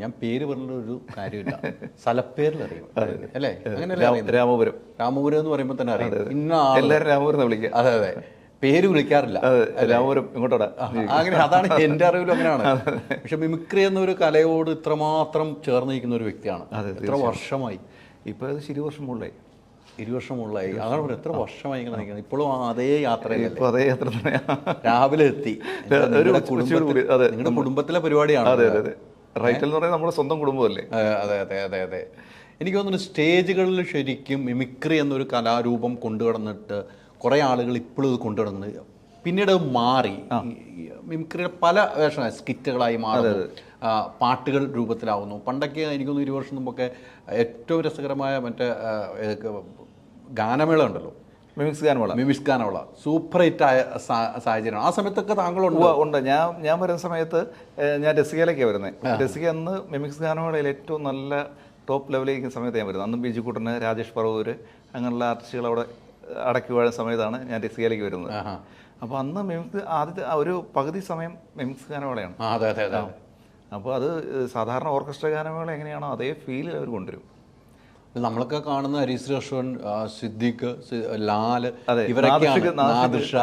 ഞാൻ പേര് പറഞ്ഞ ഒരു കാര്യമില്ല. സ്ഥലപ്പേരിൽ അറിയും അല്ലേ? അങ്ങനെ? രാമപുരം. രാമപുരം എന്ന് പറയുമ്പോൾ തന്നെ അറിയാം. ഇന്ന എല്ലാവരും രാമപുരം വിളിക്കുക. അതെ അതെ. പേര് വിളിക്കാറില്ല. രാമപുരം ഇങ്ങോട്ടോടാ. അങ്ങനെ അതാണ് എന്റെ അറിവിലും അങ്ങനെയാണ്. പക്ഷെ മിമിക്രി എന്നൊരു കലയോട് ഇത്രമാത്രം ചേർന്ന് നിൽക്കുന്ന ഒരു വ്യക്തിയാണ്. എത്ര വർഷമായി? ഇപ്പൊ അത് ശരി വർഷം മുകളിലായി. ഇരുവർഷം മുകളിലായി. അതാണ് പറയുന്നത് എത്ര വർഷമായി ഇങ്ങനെ നിൽക്കുന്നത്? ഇപ്പോഴും അതേ യാത്ര ഇപ്പൊ അതേ യാത്ര രാവിലെ എത്തി. നിങ്ങളുടെ കുടുംബത്തിലെ പരിപാടിയാണ് അതെ അതെ. റൈറ്റൽ എന്ന് പറയുന്നത് നമ്മുടെ സ്വന്തം കുടുംബമല്ലേ? അതെ അതെ അതെ അതെ. എനിക്ക് തോന്നുന്നു സ്റ്റേജുകളിൽ ശരിക്കും മിമിക്രി എന്നൊരു കലാരൂപം കൊണ്ടുകടന്നിട്ട് കുറേ ആളുകൾ ഇപ്പോഴും ഇത് കൊണ്ടുവരുന്നുണ്ട്. പിന്നീട് മാറി. മിമിക്രിയുടെ പല വേഷ സ്കിറ്റുകളായി മാറി പാട്ടുകൾ രൂപത്തിലാവുന്നു. പണ്ടൊക്കെ എനിക്കൊന്ന് ഇരു വർഷം മുമ്പൊക്കെ ഏറ്റവും രസകരമായ മറ്റേ ഗാനമേള ഉണ്ടല്ലോ. മിമിക്സ് ഗാനമേള മിമിക്സ് ഗാനമേള സൂപ്പർ ഹിറ്റ് ആയ സാഹചര്യമാണ്. ആ സമയത്തൊക്കെ താങ്കൾ ഉണ്ട് ഉണ്ട്. ഞാൻ ഞാൻ വരുന്ന സമയത്ത് ഞാൻ രസികയിലേക്കാണ് വരുന്നത് രസിക അന്ന് മിമിക്സ് ഗാനമേളയിൽ ഏറ്റവും നല്ല ടോപ്പ് ലെവലിലേക്ക് സമയത്ത് ഞാൻ വരുന്നത്. അന്ന് ബിജു കൂട്ടന് രാജേഷ് പറവൂര് അങ്ങനെയുള്ള ആർട്ടിസ്റ്റുകൾ അവിടെ അടക്കി വാഴുന്ന സമയത്താണ് ഞാൻ രസികയിലേക്ക് വരുന്നത്. അപ്പോൾ അന്ന് മിമിക്സ് ആദ്യത്തെ ഒരു പകുതി സമയം മിമിക്സ് ഗാനമേളയാണ്. അപ്പോൾ അത് സാധാരണ ഓർക്കസ്ട്ര ഗാനമേള എങ്ങനെയാണോ അതേ ഫീലിൽ അവർ കൊണ്ടുവരും. നമ്മളൊക്കെ കാണുന്ന ഹരീഷ് അശ്വൻ സിദ്ദിഖ് ലാൽ ഇവരൊക്കെയാണ് നാദിഷ്,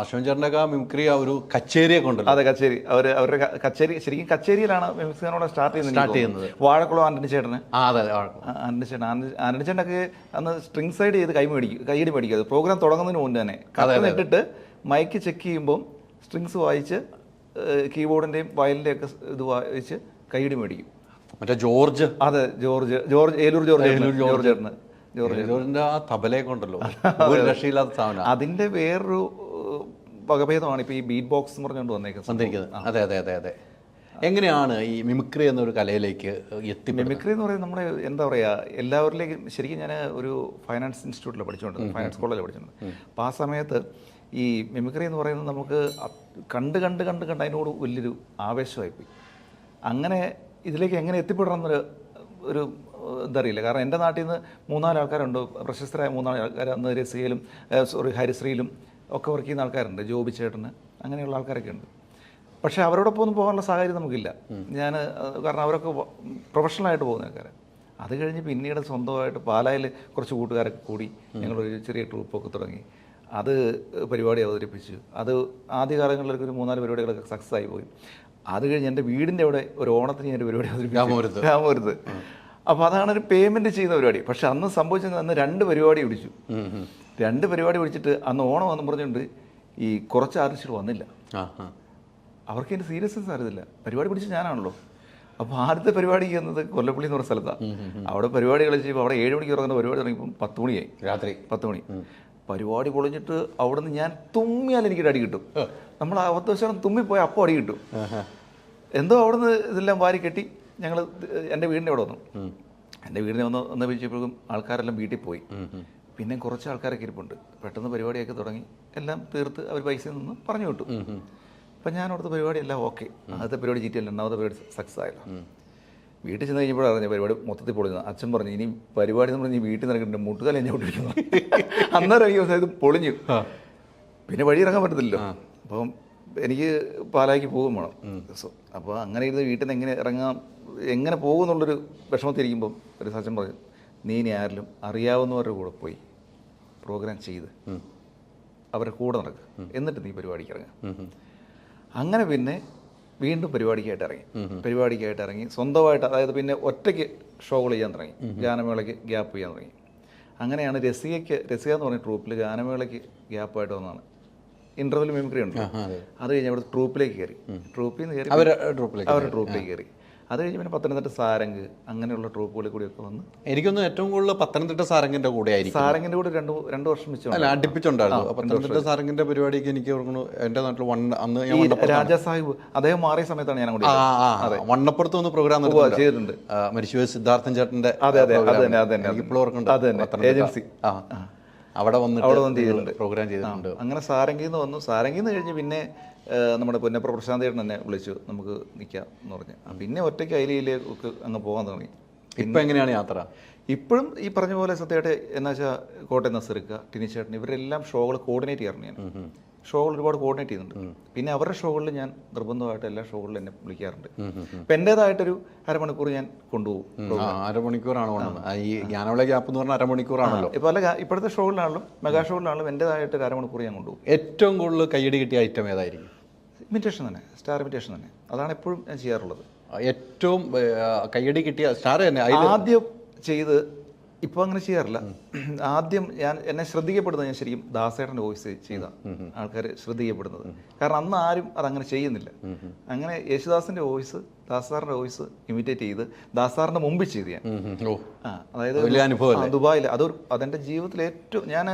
അശ്വൻ ചേട്ടന്റെ മിമിക്രി ആ ഒരു കച്ചേരിയൊക്കെ ഉണ്ടല്ലോ. അതെ കച്ചേരി. അവർ അവരുടെ കച്ചേരി ശരിക്കും കച്ചേരിയിലാണ് മിമിക്സിനോട് സ്റ്റാർട്ട് ചെയ്യുന്നത് സ്റ്റാർട്ട് ചെയ്യുന്നത്. വാഴക്കുളം ആന്റണി ചേട്ടന്. അതെ. ആന്റണി ചേട്ടൻ ആന്റണി- ചേട്ടനൊക്കെ അന്ന് സ്ട്രിങ് സൈഡ് ചെയ്ത് കൈ മേടിക്കും കൈയ്യടി മേടിക്കും. പ്രോഗ്രാം തുടങ്ങുന്നതിന് മുമ്പ് തന്നെ കഥ ഇട്ടിട്ട് മൈക്ക് ചെക്ക് ചെയ്യുമ്പോൾ സ്ട്രിങ്സ് വായിച്ച് കീബോർഡിന്റെയും വയലിന്റെയും ഒക്കെ ഇത് വായിച്ച് കൈയ്യടി മേടിക്കും. മറ്റേ ജോർജ്. അതെ George. George Eloor George Eloor George. ജോർജിന്റെ ആ തബലയൊക്കെ കൊണ്ടല്ലോ ഒരു രക്ഷയില്ലാത്ത സാധനം. അതിന്റെ വേറൊരു വകഭേദമാണ് ഇപ്പൊ ഈ ബീറ്റ് ബോക്സ് എന്ന് പറഞ്ഞുകൊണ്ട് വന്നേക്കുന്നത്. വന്നിരിക്കുന്നത്. അതെ അതെ അതെ അതെ. എങ്ങനെയാണ് ഈ മിമിക്രി എന്നൊരു കലയിലേക്ക് എത്തി മിമിക്രി എന്ന് പറയുന്നത് നമ്മുടെ എന്താ പറയുക എല്ലാവരിലേക്കും ശരിക്കും ഞാൻ ഒരു ഫൈനാൻസ് ഇൻസ്റ്റിറ്റ്യൂട്ടിൽ പഠിച്ചുകൊണ്ടിരുന്നു ഫൈനാൻസ് കോളേജിൽ പഠിച്ചിട്ടുണ്ട് അപ്പോൾ ആ സമയത്ത് ഈ മിമിക്രി എന്ന് പറയുന്നത് നമുക്ക് കണ്ട് കണ്ട് കണ്ട് കണ്ട് അതിനോട് വലിയൊരു ആവേശമായിപ്പോയി. അങ്ങനെ ഇതിലേക്ക് എങ്ങനെ എത്തിപ്പെടണം എന്നൊരു ഒരു എന്തറിയില്ല കാരണം എന്റെ നാട്ടിൽ നിന്ന് മൂന്നാൽ ആൾക്കാരുണ്ട്. പ്രശസ്തരായ മൂന്നാൽ ആൾക്കാർ അന്ന് രസികയിലും സോറി ഹരിശ്രീയിലും ഒക്കെ വർക്ക് ചെയ്യുന്ന ആൾക്കാരുണ്ട്. ജോബി ചേട്ടന് അങ്ങനെയുള്ള ആൾക്കാരൊക്കെ ഉണ്ട്. പക്ഷേ അവരോടൊപ്പം ഒന്നും പോകാനുള്ള സാഹചര്യം നമുക്കില്ല. ഞാൻ കാരണം അവരൊക്കെ പ്രൊഫഷണലായിട്ട് പോകുന്ന ആൾക്കാരെ. അത് കഴിഞ്ഞ് പിന്നീട് സ്വന്തമായിട്ട് പാലായിൽ കുറച്ച് കൂട്ടുകാരൊക്കെ കൂടി ഞങ്ങളൊരു ചെറിയ ട്രൂപ്പൊക്കെ തുടങ്ങി. അത് പരിപാടി അവതരിപ്പിച്ചു. അത് ആദ്യകാലങ്ങളിലൊക്കെ ഒരു മൂന്നാൽ പരിപാടികളൊക്കെ സക്സസ് ആയി പോയി. അത് കഴിഞ്ഞ് എന്റെ വീടിന്റെ അവിടെ ഒരു ഓണത്തിന് ഞാൻ പരിപാടി. അവതരിപ്പിച്ചു. രാമപുരത്ത് അപ്പോൾ അതാണ് ഒരു പേയ്മെന്റ് ചെയ്യുന്ന പരിപാടി. പക്ഷെ അന്ന് സംഭവിച്ചത് അന്ന് രണ്ട് പരിപാടി വിളിച്ചു രണ്ട് പരിപാടി വിളിച്ചിട്ട് അന്ന് ഓണം വന്നു പറഞ്ഞുകൊണ്ട് ഈ കുറച്ച് ആർട്ടിസ്റ്റുകൾ വന്നില്ല. അവർക്ക് എന്റെ സീരിയസ്നെസ് അറിയത്തില്ല. പരിപാടി പിടിച്ച് ഞാനാണല്ലോ. അപ്പോൾ ആദ്യത്തെ പരിപാടി ചെയ്യുന്നത് കൊല്ലപ്പള്ളി എന്ന് പറഞ്ഞ സ്ഥലത്താണ് അവിടെ പരിപാടി കളിച്ചപ്പോൾ അവിടെ ഏഴ് മണിക്ക് ഇറങ്ങുന്ന പരിപാടി തുടങ്ങിയപ്പോൾ പത്ത് മണിയായി. രാത്രി. പത്ത് മണി. പരിപാടി പൊളിഞ്ഞിട്ട് അവിടെ നിന്ന് ഞാൻ തുമ്മിയാൽ എനിക്കൊരു അടി കിട്ടും. നമ്മൾ അവത്തവശം തുമ്മിപ്പോയി അപ്പോൾ അടി കിട്ടും. എന്തോ അവിടെ നിന്ന് ഇതെല്ലാം വാരി കെട്ടി ഞങ്ങൾ എന്റെ വീടിന്റെ അവിടെ വന്നു. എന്റെ വീടിനെ വന്ന് വന്ന് വിളിച്ചപ്പോഴും ആൾക്കാരെല്ലാം വീട്ടിൽ പോയി. പിന്നെ കുറച്ച് ആൾക്കാരൊക്കെ ഇരിപ്പുണ്ട്. പെട്ടെന്ന് പരിപാടിയൊക്കെ തുടങ്ങി. എല്ലാം തീർത്ത് അവർ പൈസ നിന്ന് പറഞ്ഞു വിട്ടു. അപ്പം ഞാൻ അവിടുത്തെ പരിപാടി എല്ലാം ഓക്കെ. ആദ്യത്തെ പരിപാടി ചീറ്റിയല്ല രണ്ടാമത്തെ പരിപാടി സക്സസ് ആയല്ലോ. വീട്ടിൽ ചെന്ന് കഴിഞ്ഞപ്പോൾ അറിഞ്ഞ പരിപാടി മൊത്തത്തിൽ പൊളിഞ്ഞു അച്ഛൻ പറഞ്ഞു ഇനി പരിപാടി എന്ന് പറഞ്ഞ് വീട്ടിൽ നിന്ന് ഇറങ്ങിയിട്ടുണ്ട് മുട്ടുകാലം എന്നെ കൊണ്ടിരിക്കുന്നു അന്നേരം എനിക്ക് ഇത് പൊളിഞ്ഞു. പിന്നെ വഴി ഇറങ്ങാൻ പറ്റത്തില്ലല്ലോ. അപ്പം എനിക്ക് പാലാക്കി പോകും വേണം. അപ്പോൾ അങ്ങനെ ഇരുന്ന് വീട്ടിൽ നിന്ന് എങ്ങനെ ഇറങ്ങാം എങ്ങനെ പോകും എന്നുള്ളൊരു വിഷമത്തിരിക്കുമ്പം ഒരു സച്ചൻ പറഞ്ഞു നീ ഇനി ആരിലും അറിയാവുന്നവരുടെ കൂടെ പോയി പ്രോഗ്രാം ചെയ്ത് അവരുടെ കൂടെ നടക്കുക എന്നിട്ട് നീ പരിപാടിക്ക് ഇറങ്ങുക അങ്ങനെ പിന്നെ വീണ്ടും പരിപാടിക്കായിട്ട് ഇറങ്ങി. പരിപാടിക്കായിട്ട് ഇറങ്ങി. സ്വന്തമായിട്ട് അതായത് പിന്നെ ഒറ്റയ്ക്ക് ഷോകൾ ചെയ്യാൻ തുടങ്ങി. ഗാനമേളയ്ക്ക് ഗ്യാപ്പ് ചെയ്യാൻ തുടങ്ങി. അങ്ങനെയാണ് രസികയ്ക്ക് രസിക എന്ന് പറഞ്ഞ ട്രൂപ്പിൽ ഗാനമേളയ്ക്ക് ഗ്യാപ്പായിട്ട് വന്നതാണ്. ഇന്റർവെൽ മിമിക്രി ഉണ്ട്. അത്. കഴിഞ്ഞ് അവിടെ ട്രൂപ്പിലേക്ക് കയറി. ട്രൂപ്പിൽ നിന്ന് കയറി അവരുടെ ട്രൂപ്പിലേക്ക് കയറി. അത് കഴിഞ്ഞ് പിന്നെ പത്തനംതിട്ട സാരംഗ് അങ്ങനെയുള്ള ട്രൂപ്പുകളിൽ കൂടിയൊക്കെ വന്ന് എനിക്കൊന്നും ഏറ്റവും കൂടുതൽ പത്തനംതിട്ട സാരംഗിന്റെ കൂടെ ആയിരിക്കും. സാരംഗിന്റെ കൂടെ രണ്ട് രണ്ട് വർഷം വെച്ച് അല്ല അടുപ്പിച്ചുണ്ടായിരുന്നു. പത്തനംതിട്ട സാരംഗിന്റെ പരിപാടിക്ക് എനിക്ക് ഓർക്കുന്നു എന്റെ നാട്ടിൽ വൺ അന്ന് ഞാൻ രാജാ സാഹിബ് അദ്ദേഹം മാറിയ സമയത്താണ് ഞാൻ ആ. വണ്ണപ്പുറത്ത് വന്ന് പ്രോഗ്രാം ചെയ്തിട്ടുണ്ട്. മരിച്ചുപോയ സിദ്ധാർത്ഥൻ ചേട്ടന്റെ അതെ, അതെ, ഓർക്കുന്നുണ്ട്. ഏജൻസി. ആ അവിടെ വന്നിട്ട് അവിടെ വന്ന് ചെയ്തിട്ടുണ്ട്. പ്രോഗ്രാം ചെയ്തിട്ടുണ്ട്. അങ്ങനെ സാരംഗിന്ന് വന്നു. സാരംഗിന്ന് കഴിഞ്ഞ് പിന്നെ നമ്മുടെ പൊന്നപ്പുറ പ്രശാന്ത് ചേട്ടൻ എന്നെ വിളിച്ചു. നമുക്ക് നിൽക്കാം എന്ന് പറഞ്ഞു. പിന്നെ ഒറ്റയ്ക്ക് അയിലയിലേക്ക് അങ്ങ് പോകാൻ തുടങ്ങി. ഇപ്പം എങ്ങനെയാണ് യാത്ര? ഇപ്പോഴും ഈ പറഞ്ഞ പോലെ സത്യമായിട്ട് എന്നാ വെച്ചാൽ കോട്ടയം നസറുക്ക ടിനിച്ചേട്ടൻ ഇവരെല്ലാം ഷോകൾ കോർഡിനേറ്റ് ചെയ്യാറുണ്ട് ഞാൻ. ഷോകൾ ഒരുപാട് കോർഡിനേറ്റ് ചെയ്യുന്നുണ്ട്. പിന്നെ അവരുടെ ഷോകളിൽ ഞാൻ നിർബന്ധമായിട്ട് എല്ലാ ഷോകളിലും എന്നെ വിളിക്കാറുണ്ട്. അപ്പം എന്റേതായിട്ടൊരു അരമണിക്കൂർ ഞാൻ കൊണ്ടുപോകും അരമണിക്കൂറാണ് ഈ ജ്ഞാനവിള ഗ്യാപ്പ് എന്ന് പറഞ്ഞാൽ അരമണിക്കൂറാണല്ലോ. ഇപ്പോൾ അല്ല ഇപ്പോഴത്തെ ഷോകളിലാണെങ്കിലും മെഗാ ഷോകളിലാണെങ്കിലും എന്റേതായിട്ട് ഒരു അരമണിക്കൂർ ഞാൻ കൊണ്ടുപോകും. ഏറ്റവും കൂടുതൽ കൈയടി കിട്ടിയ ഐറ്റം ഏതായിരിക്കും? ഇമിറ്റേഷൻ തന്നെ സ്റ്റാർ ഇമിറ്റേഷൻ തന്നെ. അതാണ് എപ്പോഴും ഞാൻ ചെയ്യാറുള്ളത്. ഏറ്റവും കൈയടി കിട്ടിയ സ്റ്റാർ തന്നെ ആദ്യം ചെയ്ത് ഇപ്പോൾ അങ്ങനെ ചെയ്യാറില്ല. ആദ്യം ഞാൻ എന്നെ ശ്രദ്ധിക്കപ്പെടുന്നത് ഞാൻ ശരിക്കും ദാസേട്ടന്റെ വോയിസ് ചെയ്ത ആൾക്കാർ ശ്രദ്ധിക്കപ്പെടുന്നത്. കാരണം അന്ന് ആരും അതങ്ങനെ ചെയ്യുന്നില്ല. അങ്ങനെ യേശുദാസിന്റെ വോയിസ് ദാസാറിന്റെ വോയിസ് ഇമിറ്റേറ്റ് ചെയ്ത് ദാസാറിന്റെ മുമ്പിൽ ചെയ്ത് ഞാൻ. ആ അതായത് ദുബായിൽ അതൊരു അതെന്റെ ജീവിതത്തിൽ ഏറ്റവും ഞാൻ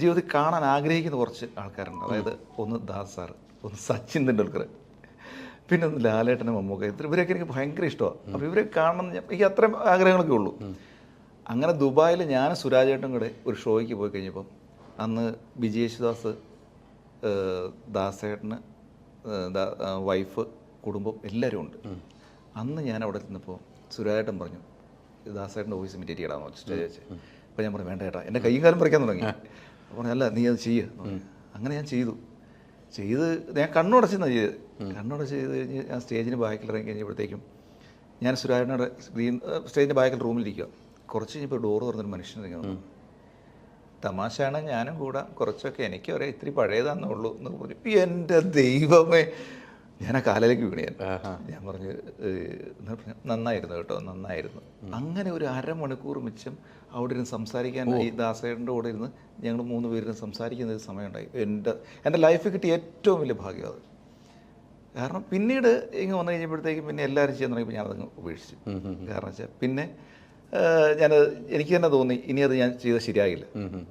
ജീവിതത്തിൽ കാണാൻ ആഗ്രഹിക്കുന്ന കുറച്ച് ആൾക്കാരുണ്ട്. അതായത് ഒന്ന് ദാസാർ ഒന്ന് സച്ചിൻ തെണ്ടുൽക്കർ പിന്നെ ഒന്ന് ലാലേട്ടനും മമ്മൂക്ക. ഇത്ര ഇവരൊക്കെ എനിക്ക് ഭയങ്കര ഇഷ്ടമാണ്. അപ്പോൾ ഇവരെ കാണണം എനിക്ക് അത്രയും ആഗ്രഹങ്ങളൊക്കെ ഉള്ളൂ. അങ്ങനെ ദുബായിൽ ഞാൻ സുരാജേട്ടൻ കൂടെ ഒരു ഷോയ്ക്ക് പോയി കഴിഞ്ഞപ്പം അന്ന് വിജയ് യേശുദാസ് ദാസേട്ടന് വൈഫ് കുടുംബം എല്ലാവരും ഉണ്ട്. അന്ന് ഞാൻ അവിടെ ചെന്നപ്പോൾ സുരാജേട്ടൻ പറഞ്ഞു ദാസേട്ടന്റെ ഓഫീസ് ഇമിറ്റേറ്റ് ഇടാന്ന് വെച്ചു സ്റ്റേജ് വെച്ച് അപ്പോൾ ഞാൻ പറഞ്ഞു വേണ്ട ചേട്ടാ എന്റെ കൈയും കാലം പറിക്കാൻ തുടങ്ങി. അപ്പോൾ അല്ല നീ അത് ചെയ്യുക അങ്ങനെ ഞാൻ ചെയ്തു. ചെയ്ത് ഞാൻ കണ്ണുടച്ചെന്നാണ് ചെയ്തത്. കണ്ണുടച്ച് ചെയ്ത് കഴിഞ്ഞ് ഞാൻ സ്റ്റേജിന് ബാക്കിൽ ഇറങ്ങി കഴിഞ്ഞപ്പോഴത്തേക്കും ഞാൻ സുരാജനോട് സ്ക്രീൻ സ്റ്റേജിന്റെ ബാക്കിൽ റൂമിലിരിക്കുക. കുറച്ച് കഴിഞ്ഞപ്പോൾ ഡോറ് തുറന്നൊരു മനുഷ്യൻ വന്നു തമാശയാണ് ഞാനും കൂടെ. കുറച്ചൊക്കെ എനിക്ക് ഒരേ ഇത്തിരി പഴയതാന്നേ ഉള്ളൂ എന്ന് പറഞ്ഞു. എന്റെ ദൈവമേ. ഞാൻ ആ കാലിലേക്ക് വീണു ഞാൻ. ഞാൻ പറഞ്ഞു "ഏഹ്, എന്നാ പറഞ്ഞെ, നന്നായിരുന്നു കേട്ടോ നന്നായിരുന്നു. അങ്ങനെ ഒരു അരമണിക്കൂർ മിച്ചം അവിടെ ഇരുന്ന് സംസാരിക്കാൻ ഈ ദാസേട്ടന്റെ കൂടെ ഇരുന്ന് ഞങ്ങൾ മൂന്ന് പേരിന് സംസാരിക്കുന്ന ഒരു സമയമുണ്ടായി. എന്റെ എന്റെ ലൈഫിൽ കിട്ടിയ ഏറ്റവും വലിയ ഭാഗ്യം അത്. കാരണം പിന്നീട് ഇങ്ങനെ വന്നു കഴിഞ്ഞപ്പോഴത്തേക്കും പിന്നെ എല്ലാവരും ചെയ്യാൻ തുടങ്ങിയപ്പോൾ ഞാൻ അതങ്ങ് ഉപേക്ഷിച്ചു കാരണം വെച്ചാൽ പിന്നെ ഞാൻ എനിക്ക് തന്നെ തോന്നി ഇനി അത് ഞാൻ ചെയ്ത് ശരിയാകില്ല.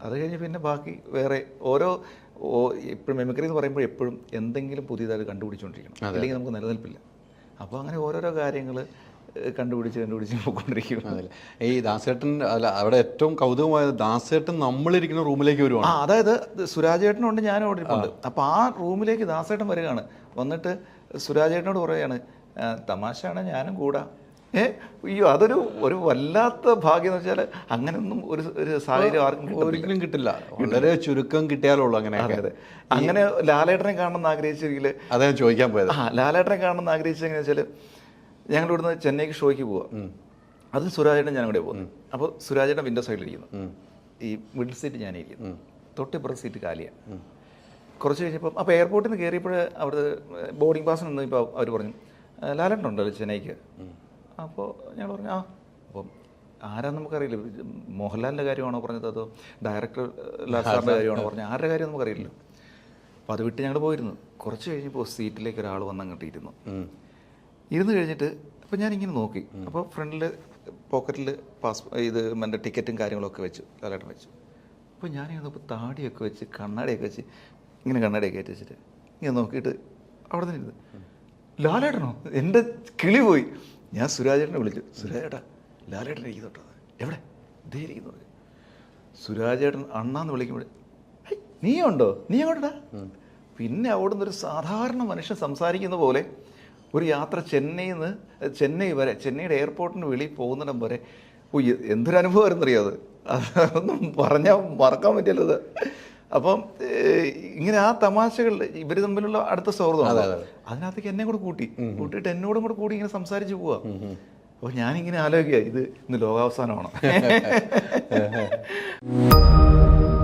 അത് കഴിഞ്ഞ് പിന്നെ ബാക്കി വേറെ ഓരോ ഇപ്പോഴും മെമിക്രി എന്ന് പറയുമ്പോൾ എപ്പോഴും എന്തെങ്കിലും പുതിയതായിട്ട് കണ്ടുപിടിച്ചുകൊണ്ടിരിക്കണം അല്ലെങ്കിൽ നമുക്ക് നിലനിൽപ്പില്ല. അപ്പോൾ അങ്ങനെ ഓരോരോ കാര്യങ്ങൾ കണ്ടുപിടിച്ച് കണ്ടുപിടിച്ച് പോയിക്കൊണ്ടിരിക്കും അതല്ലേ. ഈ ദാസേട്ടൻ അല്ല അവിടെ ഏറ്റവും കൗതുകമായത് ദാസേട്ടൻ നമ്മളിരിക്കുന്ന റൂമിലേക്ക് വരുവാണ്. ആ അതായത് സുരാജേട്ടനുണ്ട് ഞാനും അവിടെ ഇരിപ്പുണ്ട്. അപ്പോൾ ആ റൂമിലേക്ക് ദാസേട്ടൻ വരികയാണ്. വന്നിട്ട് സുരാജേട്ടനോട് പറയുകയാണ് തമാശയാണ് ഞാനും കൂടാ. ഏ? അയ്യോ അതൊരു ഒരു വല്ലാത്ത ഭാഗ്യം എന്ന് വെച്ചാൽ അങ്ങനെയൊന്നും ഒരു ഒരു സാഹചര്യം ആർക്കും ഒരിക്കലും കിട്ടില്ല. വളരെ ചുരുക്കം കിട്ടിയാലുള്ളൂ അങ്ങനെ അതെ അങ്ങനെ ലാലേട്ടനെ കാണണമെന്ന് ആഗ്രഹിച്ചെങ്കിൽ അതെ ചോദിക്കാൻ പോയത്. ആ ലാലേട്ടനെ കാണണമെന്ന് ആഗ്രഹിച്ചത് എങ്ങനെയാ വെച്ചാൽ ഞങ്ങൾ ഇവിടുന്ന് ചെന്നൈക്ക് ഷോയ്ക്ക് പോവാം. അത് സുരാജേട്ടൻ ഞാൻ കൂടെ പോകുന്നു അപ്പോൾ സുരാജേട്ടൻ വിൻഡോ സൈഡിൽ ഇരിക്കുന്നു. ഈ മിഡിൽ സീറ്റ് ഞാനിരിക്കുന്നു തൊട്ടിപ്പുറത്ത് സീറ്റ് കാലിയാണ് കുറച്ച് കഴിഞ്ഞപ്പം അപ്പോൾ എയർപോർട്ടിൽ നിന്ന് കയറിയപ്പോൾ അവിടുത്തെ ബോർഡിംഗ് പാസ് നിന്ന് ഇപ്പോൾ അവർ പറഞ്ഞു "ആ, ലാലേട്ടൻ ഉണ്ടല്ലോ ചെന്നൈക്ക്. അപ്പോൾ ഞങ്ങൾ പറഞ്ഞു ആ. അപ്പം ആരാ നമുക്കറിയില്ല. മോഹൻലാലിന്റെ കാര്യമാണോ പറഞ്ഞത്? അതോ ഡയറക്ടർ ലാസാറിന്റെ കാര്യമാണോ പറഞ്ഞത്? ആരുടെ കാര്യം നമുക്കറിയില്ല. അപ്പോൾ അത് വിട്ട് ഞങ്ങൾ പോയിരുന്നു. കുറച്ച് കഴിഞ്ഞപ്പോൾ സീറ്റിലേക്ക് ഒരാൾ വന്ന് അങ്ങോട്ട് ഇരുന്നു കഴിഞ്ഞിട്ട് അപ്പോൾ ഞാനിങ്ങനെ നോക്കി. അപ്പോൾ ഫ്രണ്ടിൽ പോക്കറ്റിൽ പാസ് ഇത് എന്റെ ടിക്കറ്റും കാര്യങ്ങളൊക്കെ വെച്ചു ലാലേട്ടൻ വെച്ചു. അപ്പോൾ ഞാനിങ്ങനെ ഇപ്പോൾ താടിയൊക്കെ വെച്ച് കണ്ണാടിയൊക്കെ വെച്ച് ഇങ്ങനെ കണ്ണാടിയൊക്കെ കയറ്റി വെച്ചിട്ട് ഇങ്ങനെ നോക്കിയിട്ട് അവിടെ തന്നെ ഇരുന്ന് ലാലേട്ടനോ? എന്റെ കിളി പോയി. ഞാൻ സുരാജേട്ടനെ വിളിച്ചു. സുരാജേട്ടാ ലാലേട്ടൻ ഇരിക്കുന്നു കേട്ടോ. എവിടെ? ഇതേ ഇരിക്കുന്നു. പറഞ്ഞു. സുരാജേട്ടൻ അണ്ണാന്ന് വിളിക്കുമ്പോൾ "ഹൈ, നീ ഉണ്ടോ? നീ അങ്ങോട്ടാ പിന്നെ അവിടുന്ന് ഒരു സാധാരണ മനുഷ്യൻ സംസാരിക്കുന്ന പോലെ ഒരു യാത്ര ചെന്നൈയിൽ നിന്ന് ചെന്നൈ വരെ ചെന്നൈയുടെ എയർപോർട്ടിന് വെളിയിൽ പോകുന്നിടം വരെ. എന്തൊരു അനുഭവമായിരുന്നു അത്? അതൊന്നും പറഞ്ഞാൽ മറക്കാൻ പറ്റില്ലത് അപ്പം ഇങ്ങനെ ആ തമാശകൾ ഇവർ തമ്മിലുള്ള അടുത്ത സൗഹൃദമാണ് അതിനകത്തേക്ക് എന്നെ കൂടെ കൂട്ടി. കൂട്ടിയിട്ട് എന്നോടും കൂടെ കൂടി ഇങ്ങനെ സംസാരിച്ച് പോവാ. അപ്പോൾ ഞാനിങ്ങനെ ആലോചിക്കുക ഇത് ഇന്ന് ലോകാവസാനമാണ്?